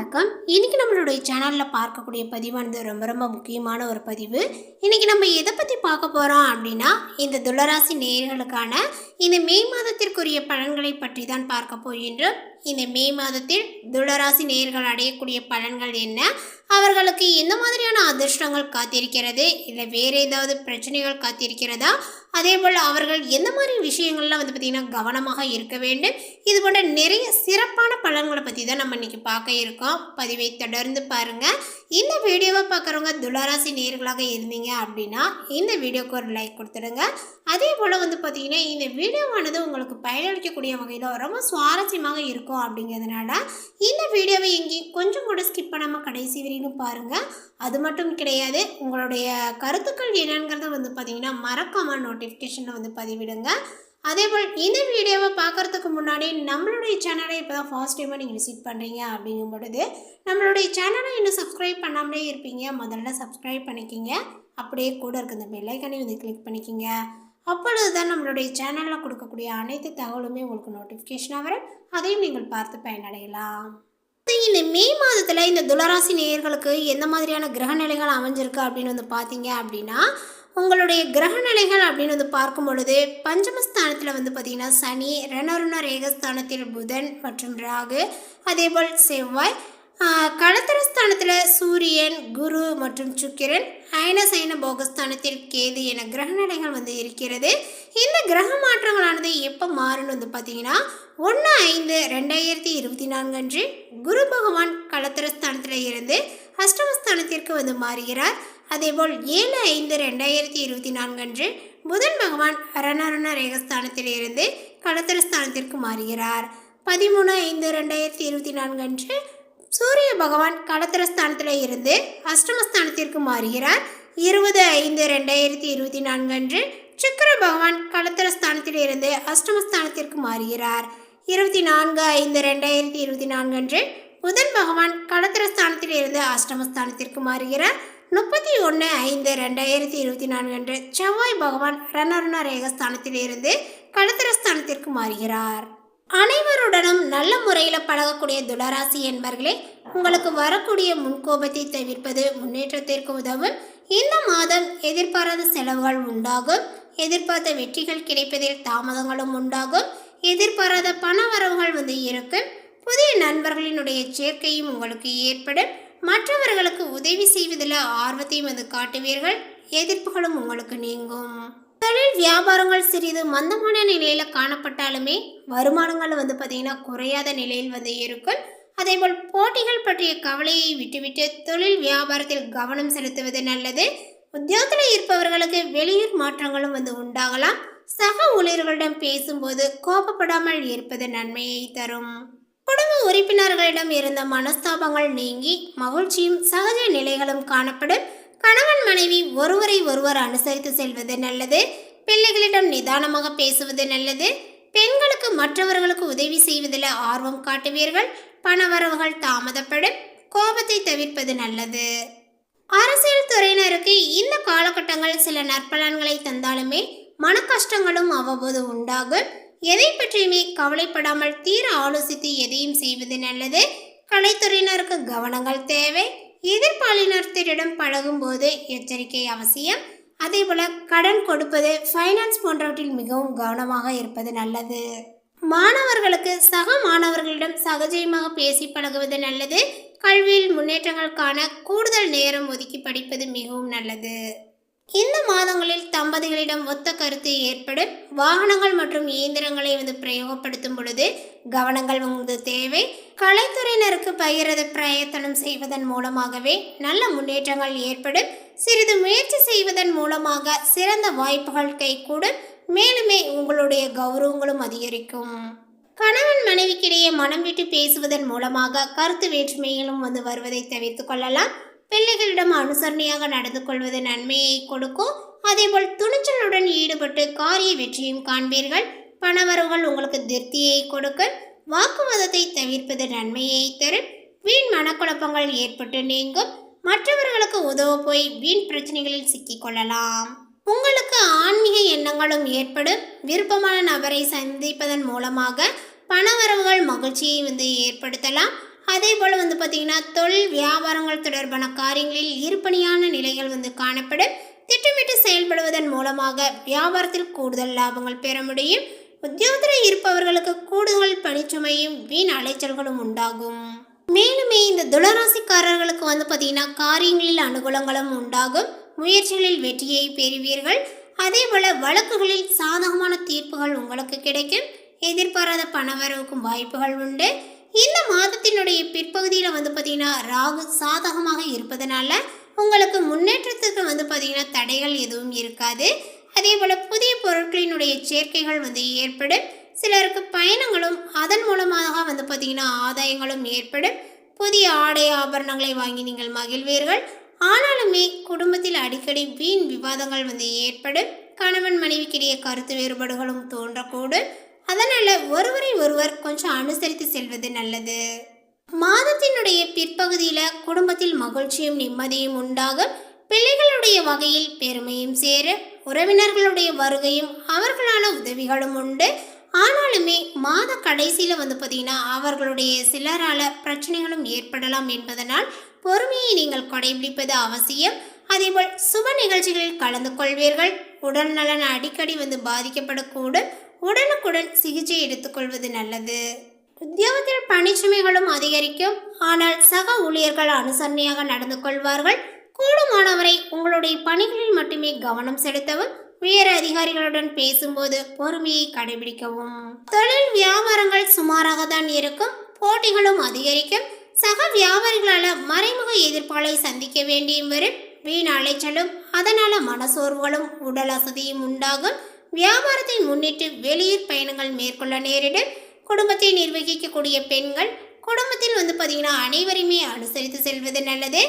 வணக்கம். இன்றைக்கி நம்மளுடைய சேனலில் பார்க்கக்கூடிய பதிவானது ரொம்ப ரொம்ப முக்கியமான ஒரு பதிவு. இன்றைக்கி நம்ம எதை பற்றி பார்க்க போகிறோம் அப்படின்னா இந்த துளராசி நேயர்களுக்கான இந்த மே மாதத்திற்குரிய பலன்களை பற்றி தான் பார்க்க போகின்றோம். இந்த மே மாதத்தில் துளராசி நேர்கள் அடையக்கூடிய பலன்கள் என்ன? அவர்களுக்கு எந்த மாதிரியான அதிர்ஷ்டங்கள் காத்திருக்கிறது? இல்லை வேறு ஏதாவது பிரச்சனைகள் காத்திருக்கிறதா? அதே போல் அவர்கள் எந்த மாதிரி விஷயங்கள்லாம் வந்து பார்த்திங்கன்னா கவனமாக இருக்க வேண்டும்? இது போன்ற நிறைய சிறப்பான பலன்களை பற்றி தான் நம்ம இன்றைக்கி பார்க்க இருக்கோம். பதிவை தொடர்ந்து பாருங்கள் இந்த வீடியோவை பார்க்குறவங்க துளராசி நேர்களாக இருந்தீங்க அப்படின்னா இந்த வீடியோக்கு ஒரு லைக் கொடுத்துடுங்க. அதே போல் வந்து பார்த்திங்கன்னா இந்த வீடியோவானது உங்களுக்கு பயனளிக்கக்கூடிய வகையில் ரொம்ப சுவாரஸ்யமாக இருக்கும். அப்படிங்கிறதுனால இந்த வீடியோவை எங்கேயும் கொஞ்சம் கூட ஸ்கிப் பண்ணாமல் கடைசி வரைக்கும் பாருங்கள் அது மட்டும் கிடையாது உங்களுடைய கருத்துக்கள் என்னங்கிறத வந்து பார்த்தீங்கன்னா மறக்காமல் நோட்டிஃபிகேஷனில் வந்து பதிவிடுங்க. அதேபோல் இந்த வீடியோவை பார்க்குறதுக்கு முன்னாடி நம்மளுடைய சேனலை இப்போ தான் ஃபர்ஸ்ட் டைமாக நீங்கள் விசிட் பண்ணுறீங்க அப்படிங்கும் பொழுது நம்மளுடைய சேனலை இன்னும் சப்ஸ்கிரைப் பண்ணாமலே இருப்பீங்க. முதல்ல சப்ஸ்கிரைப் பண்ணிக்கிங்க. அப்படியே கூட இருக்க இந்த பெல்லைக்கனையும் வந்து கிளிக் பண்ணிக்கிங்க. அப்பொழுது தான் நம்மளுடைய சேனலில் கொடுக்கக்கூடிய அனைத்து தகவலுமே உங்களுக்கு நோட்டிஃபிகேஷனாக வரும். அதையும் நீங்கள் பார்த்து பயனடையலாம். இந்த மே மாதத்தில் இந்த துளராசி நேயர்களுக்கு எந்த மாதிரியான கிரகநிலைகள் அமைஞ்சிருக்கு அப்படின்னு வந்து பார்த்தீங்க அப்படின்னா உங்களுடைய கிரகநிலைகள் அப்படின்னு வந்து பார்க்கும் பொழுது பஞ்சமஸ்தானத்தில் வந்து பார்த்தீங்கன்னா சனி ரணருண ரேகஸ்தானத்தில் புதன் மற்றும் ராகு அதேபோல் செவ்வாய் கடத்திரஸ்தானத்தில் சூரியன் குரு மற்றும் சுக்கிரன் அயன சைன போகஸ்தானத்தில் கேது என கிரக நடைகள் வந்து இருக்கிறது. இந்த கிரக மாற்றங்களானது எப்போ மாறுன்னு வந்து பார்த்தீங்கன்னா ஒன்று ஐந்து ரெண்டாயிரத்தி இருபத்தி நான்கு அன்று குரு பகவான் களத்திரஸ்தானத்தில் இருந்து அஷ்டமஸ்தானத்திற்கு வந்து மாறுகிறார். அதேபோல் ஏழு ஐந்து ரெண்டாயிரத்தி இருபத்தி நான்கு அன்று புதன் பகவான் அரணரண ரேகஸ்தானத்தில் இருந்து களத்திரஸ்தானத்திற்கு மாறுகிறார். பதிமூணு ஐந்து ரெண்டாயிரத்தி இருபத்தி நான்கு அன்று சூரிய பகவான் களத்திரஸ்தானத்தில் இருந்து அஷ்டமஸ்தானத்திற்கு மாறுகிறார். இருபது ஐந்து ரெண்டாயிரத்தி இருபத்தி நான்கு அன்று சுக்கர பகவான் களத்திரஸ்தானத்தில் இருந்து அஷ்டமஸ்தானத்திற்கு மாறுகிறார். இருபத்தி நான்கு ஐந்து ரெண்டாயிரத்தி இருபத்தி நான்கு அன்று புதன் பகவான் களத்திரஸ்தானத்தில் இருந்து அஷ்டமஸ்தானத்திற்கு மாறுகிறார். முப்பத்தி ஒன்று ஐந்து ரெண்டாயிரத்தி இருபத்தி நான்கு அன்று செவ்வாய் பகவான் ரணருண ரேகஸ்தானத்தில் இருந்து களத்திரஸ்தானத்திற்கு மாறுகிறார். அனைவருடனும் நல்ல முறையில் பழகக்கூடிய துளராசி என்பர்களே உங்களுக்கு வரக்கூடிய முன்கோபத்தை தவிர்ப்பது முன்னேற்றத்திற்கு உதவும். இந்த மாதம் எதிர்பாராத செலவுகள் உண்டாகும். எதிர்பார்த்த வெற்றிகள் கிடைப்பதில் தாமதங்களும் உண்டாகும். எதிர்பாராத பண வரவுகள் வந்து இருக்கும். புதிய நண்பர்களினுடைய சேர்க்கையும் உங்களுக்கு ஏற்படும். மற்றவர்களுக்கு உதவி செய்வதில் ஆர்வத்தையும் வந்து காட்டுவீர்கள். எதிர்ப்புகளும் உங்களுக்கு நீங்கும். தொழில் வியாபாரங்கள் சிறிது மந்தமான நிலையில் காணப்பட்டாலுமே வருமானங்கள் வந்து பார்த்திங்கன்னா குறையாத நிலையில் வந்து இருக்கும். அதேபோல் போட்டிகள் பற்றிய கவலையை விட்டுவிட்டு தொழில் வியாபாரத்தில் கவனம் செலுத்துவது நல்லது. உத்தியோகத்தில் இருப்பவர்களுக்கு வெளியூர் மாற்றங்களும் வந்து உண்டாகலாம். சக ஊழியர்களிடம் பேசும்போது கோபப்படாமல் இருப்பது நன்மையை தரும். குடும்ப உறுப்பினர்களிடம் இருந்த மனஸ்தாபங்கள் நீங்கி மகிழ்ச்சியும் சகஜ நிலைகளும் காணப்படும். கணவன் மனைவி ஒருவரை ஒருவர் அனுசரித்து செல்வது நல்லது. பிள்ளைகளிடம் நிதானமாக பேசுவது நல்லது. பெண்களுக்கு மற்றவர்களுக்கு உதவி செய்வதில் ஆர்வம் காட்டுவீர்கள். பணவரவுகள் தாமதப்படும். கோபத்தை தவிர்ப்பது நல்லது. அரசியல் துறையினருக்கு இந்த காலகட்டங்கள் சில நற்பலன்களை தந்தாலுமே மன கஷ்டங்களும் அவ்வப்போது உண்டாகும். எதை பற்றியுமே கவலைப்படாமல் தீர ஆலோசித்து எதையும் செய்வது நல்லது. கலைத்துறையினருக்கு கவனங்கள் தேவை. எதிர்பாலினத்திடம் பழகும்போது எச்சரிக்கை அவசியம். அதேபோல் கடன் கொடுப்பது ஃபைனான்ஸ் போன்றவற்றில் மிகவும் கவனமாக இருப்பது நல்லது. மாணவர்களுக்கு சக மாணவர்களிடம் சகஜயமாக பேசி பழகுவது நல்லது. கல்வியில் முன்னேற்றங்கள் காண கூடுதல் நேரம் ஒதுக்கி படிப்பது மிகவும் நல்லது. இந்த மாதங்களில் தம்பதிகளிடம் ஒத்த கருத்து ஏற்படும். வாகனங்கள் மற்றும் இயந்திரங்களை வந்து பிரயோகப்படுத்தும் பொழுது கவனங்கள் உங்களது தேவை. கலைத்துறையினருக்கு பகிரது பிரயத்தனம் செய்வதன் மூலமாகவே நல்ல முன்னேற்றங்கள் ஏற்படும். சிறிது முயற்சி செய்வதன் மூலமாக சிறந்த வாய்ப்புகள் கைகூடும். மேலுமே உங்களுடைய கௌரவங்களும் அதிகரிக்கும். கணவன் மனைவிக்கிடையே மனம் விட்டு பேசுவதன் மூலமாக கருத்து வேற்றுமைகளும் வந்து வருவதை தவிர்த்து கொள்ளலாம். பிள்ளைகளிடம் அனுசரணையாக நடந்து கொள்வது நன்மையை கொடுக்கும். அதேபோல் துணிச்சலுடன் ஈடுபட்டு காரிய வெற்றியும் காண்பீர்கள். பணவரவுகள் உங்களுக்கு திருப்தியை கொடுக்கும். வாக்குவாதத்தை தவிர்ப்பது நன்மையை தரும். வீண் மனக்குழப்பங்கள் ஏற்பட்டு நீங்கும். மற்றவர்களுக்கு உதவ போய் வீண் பிரச்சனைகளில் சிக்கிக்கொள்ளலாம் உங்களுக்கு ஆன்மீக எண்ணங்களும் ஏற்படும். விருப்பமான நபரை சந்திப்பதன் மூலமாக பணவரவுகள் மகிழ்ச்சியை வந்து ஏற்படுத்தலாம். அதே போல் வந்து பார்த்தீங்கன்னா தொழில் வியாபாரங்கள் தொடர்பான காரியங்களில் இருப்பணியான நிலைகள் வந்து காணப்படும். திட்டமிட்டு செயல்படுவதன் மூலமாக வியாபாரத்தில் கூடுதல் லாபங்கள் பெற முடியும். உத்தியோகத்தில் இருப்பவர்களுக்கு கூடுதல் பணிச்சுமையும் வீண் அலைச்சல்களும் உண்டாகும். மேலுமே இந்த துளராசிக்காரர்களுக்கு வந்து பார்த்தீங்கன்னா காரியங்களில் அனுகூலங்களும் உண்டாகும். முயற்சிகளில் வெற்றியை பெறுவீர்கள். அதே போல் வழக்குகளில் சாதகமான தீர்ப்புகள் உங்களுக்கு கிடைக்கும். எதிர்பாராத பணவரவுக்கும் வாய்ப்புகள் உண்டு. இந்த மாதத்தினுடைய பிற்பகுதியில் வந்து பார்த்தீங்கன்னா ராகு சாதகமாக இருப்பதனால உங்களுக்கு முன்னேற்றத்துக்கு வந்து பார்த்தீங்கன்னா தடைகள் எதுவும் இருக்காது. அதே போல் புதிய பொருட்களினுடைய சேர்க்கைகள் வந்து ஏற்படும். சிலருக்கு பயணங்களும் அதன் மூலமாக வந்து பார்த்தீங்கன்னா ஆதாயங்களும் ஏற்படும். புதிய ஆடை ஆபரணங்களை வாங்கி நீங்கள் மகிழ்வீர்கள். ஆனாலுமே குடும்பத்தில் அடிக்கடி வீண் விவாதங்கள் வந்து ஏற்படும். கணவன் மனைவிக்கிடையே கருத்து வேறுபாடுகளும் தோன்றக்கூடும். அதனால் ஒருவரை ஒருவர் கொஞ்சம் அனுசரித்து செல்வது நல்லது. மாதத்தினுடைய பிற்பகுதியில் குடும்பத்தில் மகிழ்ச்சியும் நிம்மதியும் உண்டாகும் பிள்ளைகளுடைய வகையில் பெருமையும் சேர உறவினர்களுடைய வருகையும் அவர்களான உதவிகளும் உண்டு. ஆனாலுமே மாத கடைசியில் வந்து பார்த்தீங்கன்னா அவர்களுடைய சிலரால பிரச்சனைகளும் ஏற்படலாம் என்பதனால் பொறுமையை நீங்கள் கடைபிடிப்பது அவசியம். அதேபோல் சுப நிகழ்ச்சிகளில் கலந்து கொள்வீர்கள். உடல் நலன் அடிக்கடி வந்து பாதிக்கப்படக்கூடும். உடனுக்குடன் சிகிச்சை எடுத்துக்கொள்வது நல்லது. உத்தியோகத்தில் பணிச்சுமைகளும் அதிகரிக்கும். ஆனால் சக ஊழியர்கள் அனுசரணையாக நடந்து கொள்வார்கள். கூடுமானவரை உங்களுடைய பணிகளில் மட்டுமே கவனம் செலுத்தவும் உயர் அதிகாரிகளுடன் பேசும்போது பொறுமையை கடைபிடிக்கவும். தொழில் வியாபாரங்கள் சுமாராக தான் இருக்கும். போட்டிகளும் அதிகரிக்கும். சக வியாபாரிகளால் மறைமுக எதிர்ப்பாளை சந்திக்க வேண்டியும் வரும். வீண் அலைச்சலும் அதனால மனசோர்வுகளும் உடல் அசதியும் உண்டாகும். வியாபாரத்தை முன்னிட்டு வெளியூர் பயணங்கள் மேற்கொள்ள நேரிடும். குடும்பத்தை நிர்வகிக்கக்கூடிய பெண்கள் குடும்பத்தில் வந்து பார்த்தீங்கன்னா அனைவரையுமே அனுசரித்து செல்வது நல்லது.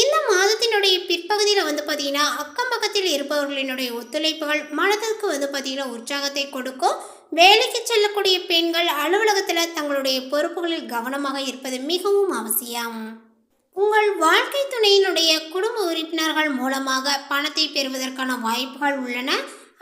இந்த மாதத்தினுடைய பிற்பகுதியில் வந்து பார்த்தீங்கன்னா அக்கம் பக்கத்தில் இருப்பவர்களினுடைய ஒத்துழைப்புகள் மனதிற்கு வந்து பார்த்தீங்கன்னா உற்சாகத்தை கொடுக்கும். வேலைக்கு செல்லக்கூடிய பெண்கள் அலுவலகத்தில் தங்களுடைய பொறுப்புகளில் கவனமாக இருப்பது மிகவும் அவசியம். உங்கள் வாழ்க்கை துணையினுடைய குடும்ப உறுப்பினர்கள் மூலமாக பணத்தை பெறுவதற்கான வாய்ப்புகள் உள்ளன.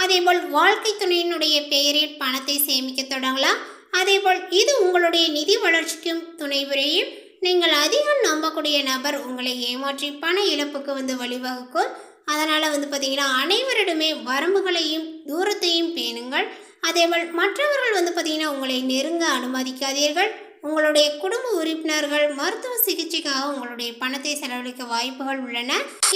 அதேபோல் வாழ்க்கை துணையினுடைய பெயரில் பணத்தை சேமிக்க தொடங்கலாம். அதேபோல் இது உங்களுடைய நிதி வளர்ச்சிக்கும் துணை புரியும். நீங்கள் அதிகம் நம்பக்கூடிய நபர் உங்களை ஏமாற்றி பண இழப்புக்கு வந்து வழிவகுக்கும். அதனால் வந்து பார்த்திங்கன்னா அனைவரிடமே வரம்புகளையும் தூரத்தையும் பேணுங்கள். அதேபோல் மற்றவர்கள் வந்து பார்த்திங்கன்னா உங்களை நெருங்க அனுமதிக்காதீர்கள். உங்களுடைய குடும்ப உறுப்பினர்கள் மருத்துவ சிகிச்சைக்காக உங்களுடைய பணத்தை செலவழிக்க வாய்ப்புகள் உள்ளன.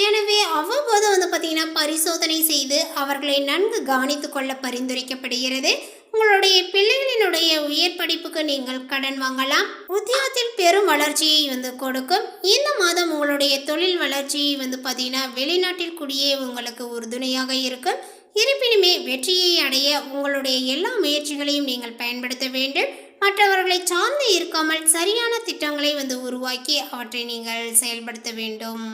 எனவே அவ்வப்போது வந்து பார்த்தீங்கன்னா பரிசோதனை செய்து அவர்களை நன்கு கவனித்து கொள்ள பரிந்துரைக்கப்படுகிறது. உங்களுடைய பிள்ளைகளினுடைய உயர் படிப்புக்கு நீங்கள் கடன் வாங்கலாம். உத்தியோகத்தில் பெரும் வளர்ச்சியை வந்து கொடுக்கும். இந்த மாதம் உங்களுடைய தொழில் வளர்ச்சியை வந்து பார்த்தீங்கன்னா வெளிநாட்டில் குடியே உங்களுக்கு உறுதுணையாக இருக்கும். இருப்பினுமே வெற்றியை அடைய உங்களுடைய எல்லா முயற்சிகளையும் நீங்கள் பயன்படுத்த வேண்டும். மற்றவர்களை சார்ந்து இருக்காமல் சரியான திட்டங்களை வந்து உருவாக்கி அவற்றை நீங்கள் செயல்படுத்த வேண்டும்.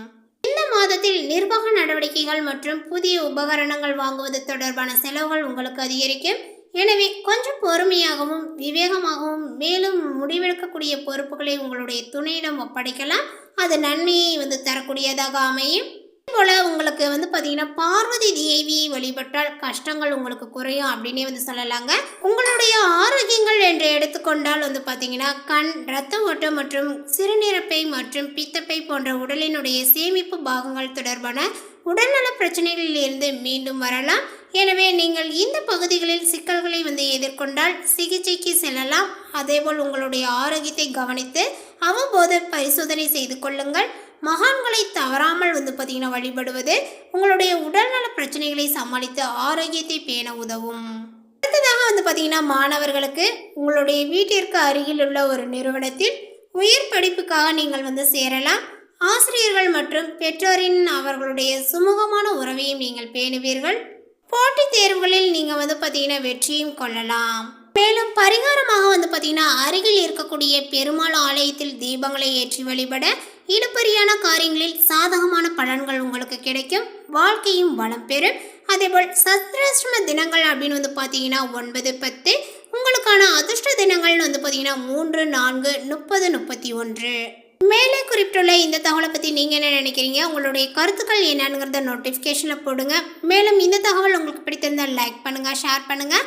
இந்த மாதத்தில் நிர்வாக நடவடிக்கைகள் மற்றும் புதிய உபகரணங்கள் வாங்குவது தொடர்பான செலவுகள் உங்களுக்கு அதிகரிக்கும். எனவே கொஞ்சம் பொறுமையாகவும் விவேகமாகவும் மேலும் முடிவெடுக்கக்கூடிய பொறுப்புகளை உங்களுடைய துணையிடம் ஒப்படைக்கலாம். அது நன்மையை வந்து தரக்கூடியதாக அமையும். போல உங்களுக்கு வந்து பார்த்தீங்கன்னா பார்வதி தேவியை வழிபட்டால் கஷ்டங்கள் உங்களுக்கு குறையும் அப்படின்னே வந்து சொல்லலாங்க. உங்களுடைய ஆரோக்கியங்கள் என்று எடுத்துக்கொண்டால் வந்து பார்த்தீங்கன்னா கண் ரத்த ஓட்டம் மற்றும் சிறுநீரப்பை மற்றும் பித்தப்பை போன்ற உடலினுடைய சேமிப்பு பாகங்கள் தொடர்பான உடல்நல பிரச்சனைகளில் இருந்து மீண்டும் வரலாம். எனவே நீங்கள் இந்த பகுதிகளில் சிக்கல்களை வந்து எதிர்கொண்டால் சிகிச்சைக்கு செல்லலாம். அதேபோல் உங்களுடைய ஆரோக்கியத்தை கவனித்து அவ்வப்போது பரிசோதனை செய்து கொள்ளுங்கள். மகான்களை தவறாமல் வந்து பார்த்தீங்கன்னா வழிபடுவது உங்களுடைய உடல்நல பிரச்சனைகளை சமாளித்து ஆரோக்கியத்தை பேண உதவும். அடுத்ததாக வந்து பார்த்தீங்கன்னா மாணவர்களுக்கு உங்களுடைய வீட்டிற்கு அருகில் உள்ள ஒரு நிறுவனத்தில் உயர் படிப்புக்காக நீங்கள் வந்து சேரலாம். ஆசிரியர்கள் மற்றும் பெற்றோரின் அவர்களுடைய சுமூகமான உறவையும் நீங்கள் பேணுவீர்கள். போட்டித் தேர்வுகளில் நீங்கள் வந்து பார்த்தீங்கன்னா வெற்றியும் கொள்ளலாம். மேலும் பரிகாரமாக வந்து பார்த்தீங்கன்னா அருகில் இருக்கக்கூடிய பெருமாள் ஆலயத்தில் தீபங்களை ஏற்றி வழிபட இனப்பரியான காரியங்களில் சாதகமான பலன்கள் உங்களுக்கு கிடைக்கும். வாழ்க்கையும் வளம் பெறும். அதேபோல் சத்ராஷ்டம தினங்கள் அப்படின்னு வந்து பார்த்தீங்கன்னா ஒன்பது பத்து. உங்களுக்கான அதிர்ஷ்ட தினங்கள்னு வந்து பார்த்தீங்கன்னா மூன்று நான்கு முப்பது முப்பத்தி ஒன்று. மேலே குறிப்பிட்டுள்ள இந்த தகவலை பற்றி நீங்கள் என்ன நினைக்கிறீங்க? உங்களுடைய கருத்துக்கள் என்னங்கிறத நோட்டிஃபிகேஷனில் போடுங்க. மேலும் இந்த தகவல் உங்களுக்கு பிடித்திருந்தால் லைக் பண்ணுங்கள் ஷேர் பண்ணுங்கள்